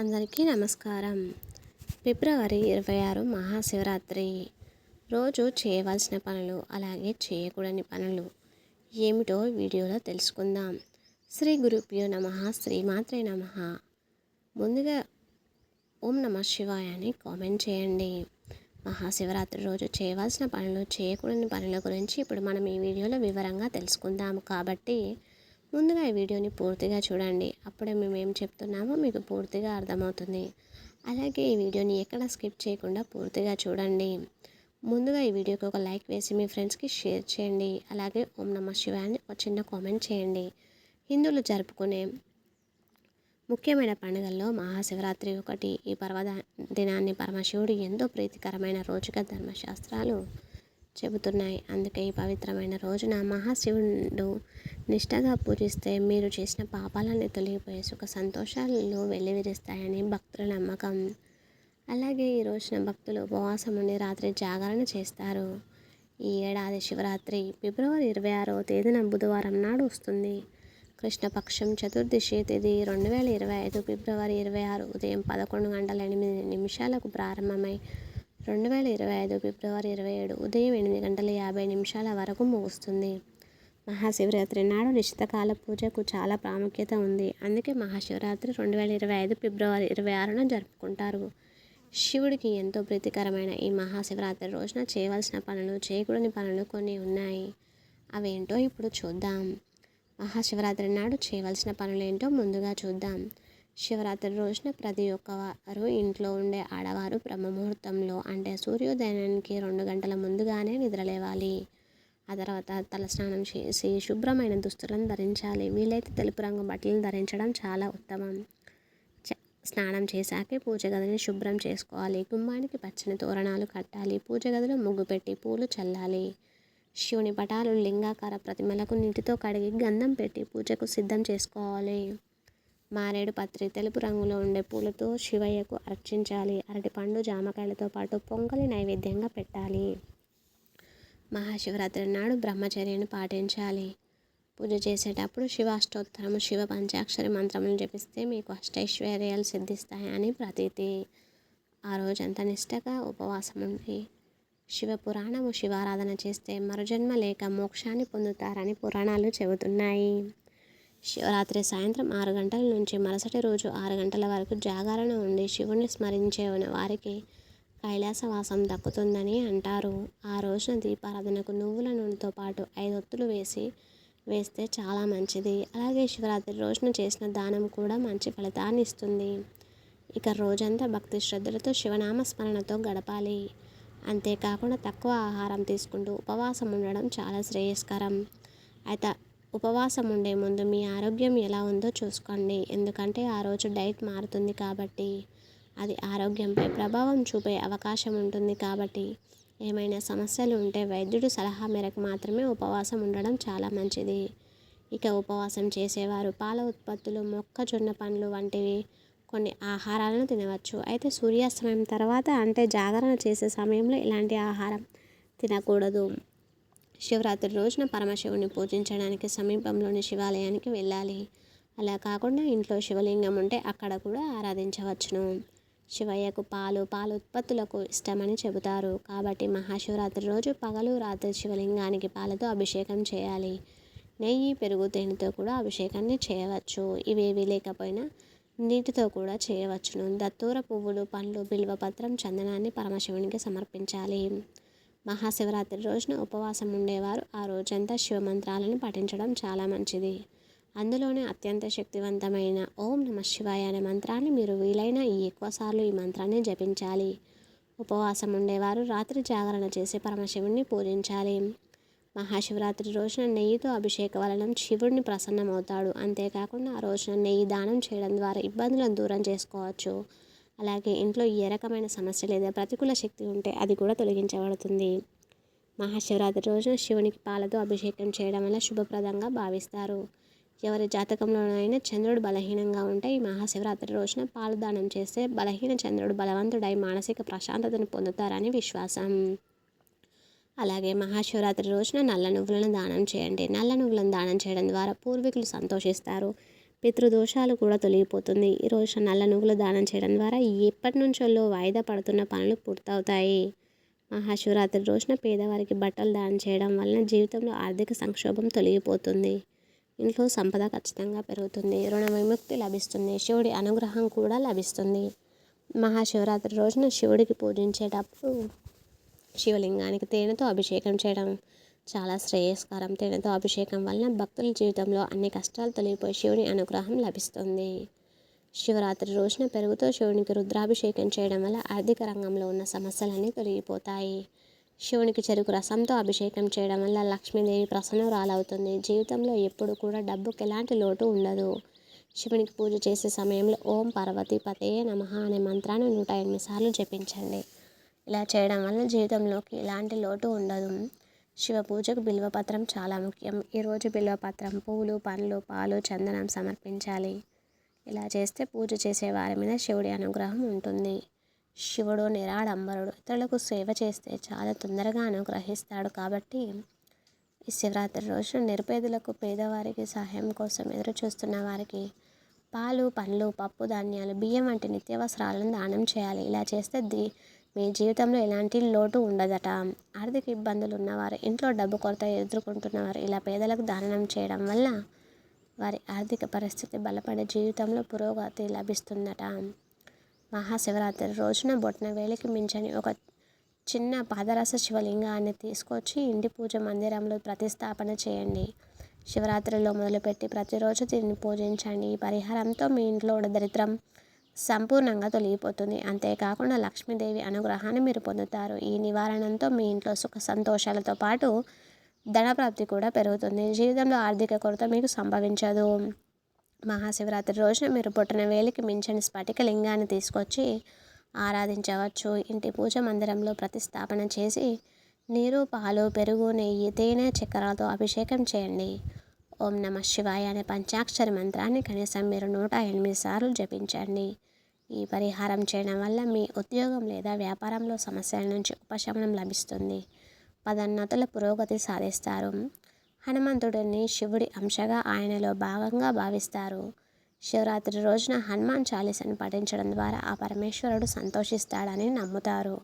అందరికీ నమస్కారం. ఫిబ్రవరి ఇరవై ఆరు మహాశివరాత్రి. రోజు చేయవలసిన పనులు అలాగే చేయకూడని పనులు ఏమిటో వీడియోలో తెలుసుకుందాం. శ్రీ గురుభ్యో నమ శ్రీమాత్రే నమ. ముందుగా ఓం నమ శివాయ అని కామెంట్ చేయండి. మహాశివరాత్రి రోజు చేయవలసిన పనులు చేయకూడని పనుల గురించి ఇప్పుడు మనం ఈ వీడియోలో వివరంగా తెలుసుకుందాము. కాబట్టి ముందుగా ఈ వీడియోని పూర్తిగా చూడండి. అప్పుడే మేము ఏం చెప్తున్నామో మీకు పూర్తిగా అర్థమవుతుంది. అలాగే ఈ వీడియోని ఎక్కడ స్కిప్ చేయకుండా పూర్తిగా చూడండి. ముందుగా ఈ వీడియోకి ఒక లైక్ వేసి మీ ఫ్రెండ్స్కి షేర్ చేయండి. అలాగే ఓం నమ శివాన్ని ఒక చిన్న కామెంట్ చేయండి. హిందువులు జరుపుకునే ముఖ్యమైన పండుగల్లో మహాశివరాత్రి ఒకటి. ఈ పర్వద దినాన్ని పరమశివుడు ఎంతో ప్రీతికరమైన రోజుగా ధర్మశాస్త్రాలు చెబుతున్నాయి. అందుకే ఈ పవిత్రమైన రోజున మహాశివుడు నిష్టగా పూజిస్తే మీరు చేసిన పాపాలన్నీ తొలగిపోయే సుఖ సంతోషాలు వెల్లివిరుస్తాయని భక్తుల నమ్మకం. అలాగే ఈ రోజున భక్తులు ఉపవాసం ఉండి రాత్రి జాగరణ చేస్తారు. ఈ ఏడాది శివరాత్రి ఫిబ్రవరి ఇరవై ఆరో తేదీన బుధవారం నాడు వస్తుంది. కృష్ణపక్షం చతుర్దశి తేదీ రెండు వేల ఇరవై ఐదు ఫిబ్రవరి ఇరవై ఆరు ఉదయం పదకొండు గంటల ఎనిమిది నిమిషాలకు ప్రారంభమై రెండు వేల ఇరవై ఐదు ఫిబ్రవరి ఇరవై ఏడు ఉదయం ఎనిమిది గంటల యాభై నిమిషాల వరకు ముగుస్తుంది మహాశివరాత్రి నాడు నిశ్చితకాల పూజకు చాలా ప్రాముఖ్యత ఉంది. అందుకే మహాశివరాత్రి రెండు వేల ఇరవై ఐదు ఫిబ్రవరి ఇరవై ఆరున జరుపుకుంటారు. శివుడికి ఎంతో ప్రీతికరమైన ఈ మహాశివరాత్రి రోజున చేయవలసిన పనులు చేయకూడని పనులు కొన్ని ఉన్నాయి. అవేంటో ఇప్పుడు చూద్దాం. మహాశివరాత్రి నాడు చేయవలసిన పనులు ఏంటో ముందుగా చూద్దాం. శివరాత్రి రోజున ప్రతి ఒక్కవారు ఇంట్లో ఉండే ఆడవారు బ్రహ్మముహూర్తంలో అంటే సూర్యోదయానికి రెండు గంటల ముందుగానే నిద్రలేవాలి. ఆ తర్వాత తలస్నానం చేసి శుభ్రమైన దుస్తులను ధరించాలి. వీలైతే తెలుపు రంగు బట్టలను ధరించడం చాలా ఉత్తమం. స్నానం చేశాకే పూజ గదిని శుభ్రం చేసుకోవాలి. గుమ్మానికి పచ్చని తోరణాలు కట్టాలి. పూజ గదిలో ముగ్గు పెట్టి పూలు చల్లాలి. శివుని పటాలు లింగాకార ప్రతిమలకు నీటితో కడిగి గంధం పెట్టి పూజకు సిద్ధం చేసుకోవాలి. మారేడు పత్రి తెలుపు రంగులో ఉండే పూలతో శివయ్యకు అర్చించాలి. అరటిపండు జామకాయలతో పాటు పొంగలి నైవేద్యంగా పెట్టాలి. మహాశివరాత్రి నాడు బ్రహ్మచర్యను పాటించాలి. పూజ చేసేటప్పుడు శివాష్టోత్తరము శివ పంచాక్షరి మంత్రములను జపిస్తే మీకు అష్టైశ్వర్యాలు సిద్ధిస్తాయని ప్రతీతి. ఆ రోజంతా నిష్టగా ఉపవాసం ఉండి శివ పురాణము శివారాధన చేస్తే మరుజన్మ లేక మోక్షాన్ని పొందుతారని పురాణాలు చెబుతున్నాయి. శివరాత్రి సాయంత్రం ఆరు గంటల నుంచి మరుసటి రోజు ఆరు గంటల వరకు జాగరణ ఉండి శివుణ్ణి స్మరించే వారికి కైలాసవాసం దక్కుతుందని అంటారు. ఆ రోజున దీపారాధనకు నువ్వుల నూనెతో పాటు ఐదు ఒత్తులు వేసి వేస్తే చాలా మంచిది. అలాగే శివరాత్రి రోజున చేసిన దానం కూడా మంచి ఫలితాన్ని ఇస్తుంది. ఇక రోజంతా భక్తి శ్రద్ధలతో శివనామ స్మరణతో గడపాలి. అంతేకాకుండా తక్కువ ఆహారం తీసుకుంటూ ఉపవాసం ఉండడం చాలా శ్రేయస్కరం. అయితే ఉపవాసం ఉండే ముందు మీ ఆరోగ్యం ఎలా ఉందో చూసుకోండి. ఎందుకంటే ఆ రోజు డైట్ మారుతుంది కాబట్టి అది ఆరోగ్యంపై ప్రభావం చూపే అవకాశం ఉంటుంది కాబట్టి ఏమైనా సమస్యలు ఉంటే వైద్యుడు సలహా మేరకు మాత్రమే ఉపవాసం ఉండడం చాలా మంచిది. ఇక ఉపవాసం చేసేవారు పాల ఉత్పత్తులు మొక్కజొన్న పండ్లు వంటివి కొన్ని ఆహారాలను తినవచ్చు. అయితే సూర్యాస్తమయం తర్వాత అంటే జాగరణ చేసే సమయంలో ఇలాంటి ఆహారం తినకూడదు. శివరాత్రి రోజున పరమశివుని పూజించడానికి సమీపంలోని శివాలయానికి వెళ్ళాలి. అలా కాకుండా ఇంట్లో శివలింగం ఉంటే అక్కడ కూడా ఆరాధించవచ్చును. శివయ్యకు పాలు పాలు ఉత్పత్తులకు ఇష్టమని చెబుతారు. కాబట్టి మహాశివరాత్రి రోజు పగలు రాత్రి శివలింగానికి పాలతో అభిషేకం చేయాలి. నెయ్యి పెరుగు తేనెతో కూడా అభిషేకాన్ని చేయవచ్చు. ఇవేవి లేకపోయినా నీటితో కూడా చేయవచ్చును. దత్తూర పువ్వులు పండ్లు బిల్వపత్రం చందనాన్ని పరమశివునికి సమర్పించాలి. మహాశివరాత్రి రోజున ఉపవాసం ఉండేవారు. ఆ రోజంతా శివమంత్రాలను పఠించడం చాలా మంచిది. అందులోనే అత్యంత శక్తివంతమైన ఓం నమ శివాయ అనే మంత్రాన్ని మీరు వీలైన ఈ ఎక్కువసార్లు ఈ మంత్రాన్ని జపించాలి. ఉపవాసం ఉండేవారు. రాత్రి జాగరణ చేసి పరమశివుణ్ణి పూజించాలి. మహాశివరాత్రి రోజున నెయ్యితో అభిషేక వలన శివుడిని ప్రసన్నమవుతాడు. అంతేకాకుండా ఆ రోజున నెయ్యి దానం చేయడం ద్వారా ఇబ్బందులను దూరం చేసుకోవచ్చు. అలాగే ఇంట్లో ఏ రకమైన సమస్య లేదా ప్రతికూల శక్తి ఉంటే అది కూడా తొలగించబడుతుంది. మహాశివరాత్రి రోజున శివునికి పాలతో అభిషేకం చేయడం వల్ల శుభప్రదంగా భావిస్తారు. ఎవరి జాతకంలోనైనా చంద్రుడు బలహీనంగా ఉంటే ఈ మహాశివరాత్రి రోజున పాలు దానం చేస్తే బలహీన చంద్రుడు బలవంతుడై మానసిక ప్రశాంతతను పొందుతారని విశ్వాసం. అలాగే మహాశివరాత్రి రోజున నల్ల నువ్వులను దానం చేయండి. నల్ల నువ్వులను దానం చేయడం ద్వారా పూర్వీకులు సంతోషిస్తారు. పితృదోషాలు కూడా తొలగిపోతుంది. ఈరోజు నల్ల నువ్వులు దానం చేయడం ద్వారా ఎప్పటి నుంచో వాయిదా పడుతున్న పనులు పూర్తవుతాయి. మహాశివరాత్రి రోజున పేదవారికి బట్టలు దానం చేయడం వలన జీవితంలో ఆర్థిక సంక్షోభం తొలగిపోతుంది. ఇంట్లో సంపద ఖచ్చితంగా పెరుగుతుంది. రుణ విముక్తి లభిస్తుంది. శివుడి అనుగ్రహం కూడా లభిస్తుంది. మహాశివరాత్రి రోజున శివుడికి పూజించేటప్పుడు శివలింగానికి తేనెతో అభిషేకం చేయడం చాలా శ్రేయస్కరం తేనెతో అభిషేకం వలన భక్తుల జీవితంలో అన్ని కష్టాలు తొలగిపోయి శివుని అనుగ్రహం లభిస్తుంది. శివరాత్రి రోజున పెరుగుతో శివునికి రుద్రాభిషేకం చేయడం వల్ల ఆర్థిక రంగంలో ఉన్న సమస్యలన్నీ తొలగిపోతాయి. శివునికి చెరుకు రసంతో అభిషేకం చేయడం వల్ల లక్ష్మీదేవి ప్రసన్నరాలవుతుంది. జీవితంలో ఎప్పుడు కూడా డబ్బుకి ఎలాంటి లోటు ఉండదు. శివునికి పూజ చేసే సమయంలో ఓం పార్వతి పతయే నమ అనే మంత్రాన్ని నూట ఎనిమిది సార్లు జపించండి. ఇలా చేయడం వల్ల జీవితంలోకి ఎలాంటి లోటు ఉండదు. శివ పూజకు బిల్వపత్రం చాలా ముఖ్యం. ఈరోజు బిల్వపత్రం పూలు పండ్లు పాలు చందనం సమర్పించాలి. ఇలా చేస్తే పూజ చేసే వారి మీద శివుడి అనుగ్రహం ఉంటుంది. శివుడు నిరాడంబరుడు. ఇతరులకు సేవ చేస్తే చాలా తొందరగా అనుగ్రహిస్తాడు కాబట్టి ఈ శివరాత్రి రోజు నిరుపేదలకు పేదవారికి సహాయం కోసం ఎదురు చూస్తున్న వారికి పాలు పండ్లు పప్పు ధాన్యాలు బియ్యం వంటి నిత్యావసరాలను దానం చేయాలి. ఇలా చేస్తే ది మీ జీవితంలో ఎలాంటి లోటు ఉండదట. ఆర్థిక ఇబ్బందులు ఉన్నవారు ఇంట్లో డబ్బు కొరత ఎదుర్కొంటున్నవారు ఇలా పేదలకు దానం చేయడం వల్ల వారి ఆర్థిక పరిస్థితి బలపడే జీవితంలో పురోగతి లభిస్తుందట. మహాశివరాత్రి రోజున బొట్న వేలికి మించని ఒక చిన్న పాదరస శివలింగాన్ని తీసుకొచ్చి ఇంటి పూజ మందిరంలో ప్రతిస్థాపన చేయండి. శివరాత్రిలో మొదలుపెట్టి ప్రతిరోజు దీన్ని పూజించండి. ఈ పరిహారంతో మీ ఇంట్లో దరిద్రం సంపూర్ణంగా తొలగిపోతుంది. అంతేకాకుండా లక్ష్మీదేవి అనుగ్రహాన్ని మీరు పొందుతారు. ఈ నివారణతో మీ ఇంట్లో సుఖ సంతోషాలతో పాటు ధనప్రాప్తి కూడా పెరుగుతుంది. జీవితంలో ఆర్థిక కొరత మీకు సంభవించదు. మహాశివరాత్రి రోజున మీరు పుట్టిన వేలికి మించని స్ఫటిక లింగాన్ని తీసుకొచ్చి ఆరాధించవచ్చు. ఇంటి పూజ మందిరంలో ప్రతిస్థాపన చేసి నీరు పాలు పెరుగు నెయ్యి తేనె చక్కెరలతో అభిషేకం చేయండి. ఓం నమ శివాయ అనే పంచాక్షరి మంత్రాన్ని కనీసం మీరు నూట ఎనిమిది సార్లు జపించండి. ఈ పరిహారం చేయడం వల్ల మీ ఉద్యోగం లేదా వ్యాపారంలో సమస్యల నుంచి ఉపశమనం లభిస్తుంది. పదోన్నతుల పురోగతి సాధిస్తారు. హనుమంతుడిని శివుడి అంశగా ఆయనలో భాగంగా భావిస్తారు. శివరాత్రి రోజున హనుమాన్ చాలీసను పఠించడం ద్వారా ఆ పరమేశ్వరుడు సంతోషిస్తాడని నమ్ముతారు.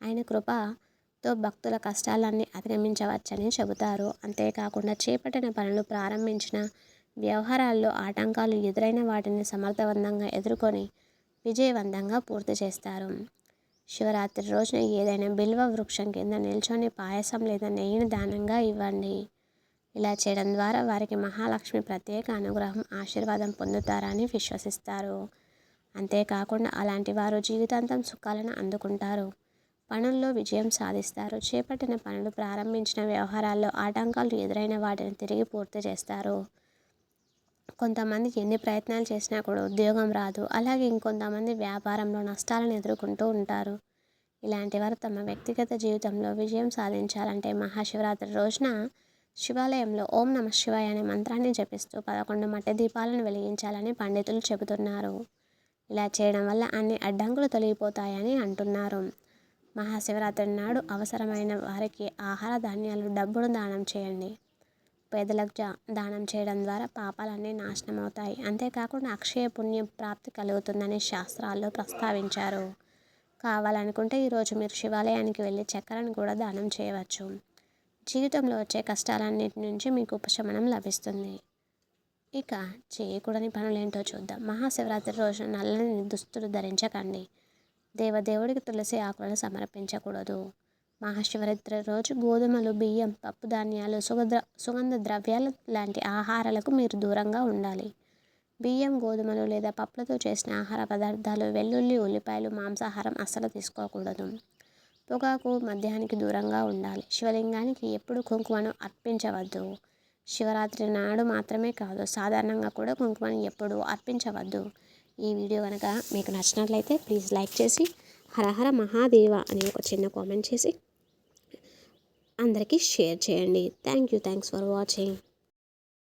ఆయన కృపతో భక్తుల కష్టాలన్నీ అధిగమించవచ్చని చెబుతారు. అంతేకాకుండా చేపట్టిన పనులు ప్రారంభించిన వ్యవహారాల్లో ఆటంకాలు ఎదురైన వాటిని సమర్థవంతంగా ఎదుర్కొని విజయవంతంగా పూర్తి చేస్తారు. శివరాత్రి రోజున ఏదైనా బిల్వ వృక్షం కింద నిల్చొని పాయసం లేదా నెయ్యిని దానంగా ఇవ్వండి. ఇలా చేయడం ద్వారా వారికి మహాలక్ష్మి ప్రత్యేక అనుగ్రహం ఆశీర్వాదం పొందుతారని విశ్వసిస్తారు. అంతేకాకుండా అలాంటి వారు జీవితాంతం సుఖాలను అందుకుంటారు. పనుల్లో విజయం సాధిస్తారు. చేపట్టిన పనులు ప్రారంభించిన వ్యవహారాల్లో ఆటంకాలు ఎదురైన వాటిని తిరిగి పూర్తి చేస్తారు. కొంతమందికి ఎన్ని ప్రయత్నాలు చేసినా కూడా ఉద్యోగం రాదు. అలాగే ఇంకొంతమంది వ్యాపారంలో నష్టాలను ఎదుర్కొంటూ ఉంటారు. ఇలాంటి వారు తమ వ్యక్తిగత జీవితంలో విజయం సాధించాలంటే మహాశివరాత్రి రోజున శివాలయంలో ఓం నమ శివాయ అనే మంత్రాన్ని జపిస్తూ పదకొండు మట్టి దీపాలను వెలిగించాలని పండితులు చెబుతున్నారు. ఇలా చేయడం వల్ల అన్ని అడ్డంకులు తొలగిపోతాయని అంటున్నారు. మహాశివరాత్రి నాడు అవసరమైన వారికి ఆహార ధాన్యాలు డబ్బును దానం చేయండి. పేదలకు దానం చేయడం ద్వారా పాపాలన్నీ నాశనం అవుతాయి అంతేకాకుండా అక్షయ పుణ్యం ప్రాప్తి కలుగుతుందని శాస్త్రాల్లో ప్రస్తావించారు. కావాలనుకుంటే ఈరోజు మీరు శివాలయానికి వెళ్ళి చక్కెరను కూడా దానం చేయవచ్చు. జీవితంలో వచ్చే కష్టాలన్నిటి నుంచి మీకు ఉపశమనం లభిస్తుంది. ఇక చేయకూడని పనులేంటో చూద్దాం. మహాశివరాత్రి రోజున నల్లని దుస్తులు ధరించకండి. దేవదేవుడికి తులసి ఆకులను సమర్పించకూడదు. మహాశివరాత్రి రోజు గోధుమలు బియ్యం పప్పు ధాన్యాలు సుగంధ సుగంధ ద్రవ్యాలు లాంటి ఆహారాలకు మీరు దూరంగా ఉండాలి. బియ్యం గోధుమలు లేదా పప్పులతో చేసిన ఆహార పదార్థాలు వెల్లుల్లి ఉల్లిపాయలు మాంసాహారం అస్సలు తీసుకోకూడదు. పొగాకు మద్యానికి దూరంగా ఉండాలి. శివలింగానికి ఎప్పుడు కుంకుమను అర్పించవద్దు. శివరాత్రి నాడు మాత్రమే కాదు సాధారణంగా కూడా కుంకుమను ఎప్పుడు అర్పించవద్దు. ఈ వీడియో కనుక మీకు నచ్చినట్లయితే ప్లీజ్ లైక్ చేసి హరహర మహాదేవ అని ఒక చిన్న కామెంట్ చేసి అందరికీ షేర్ చేయండి. Thank you. Thanks for watching.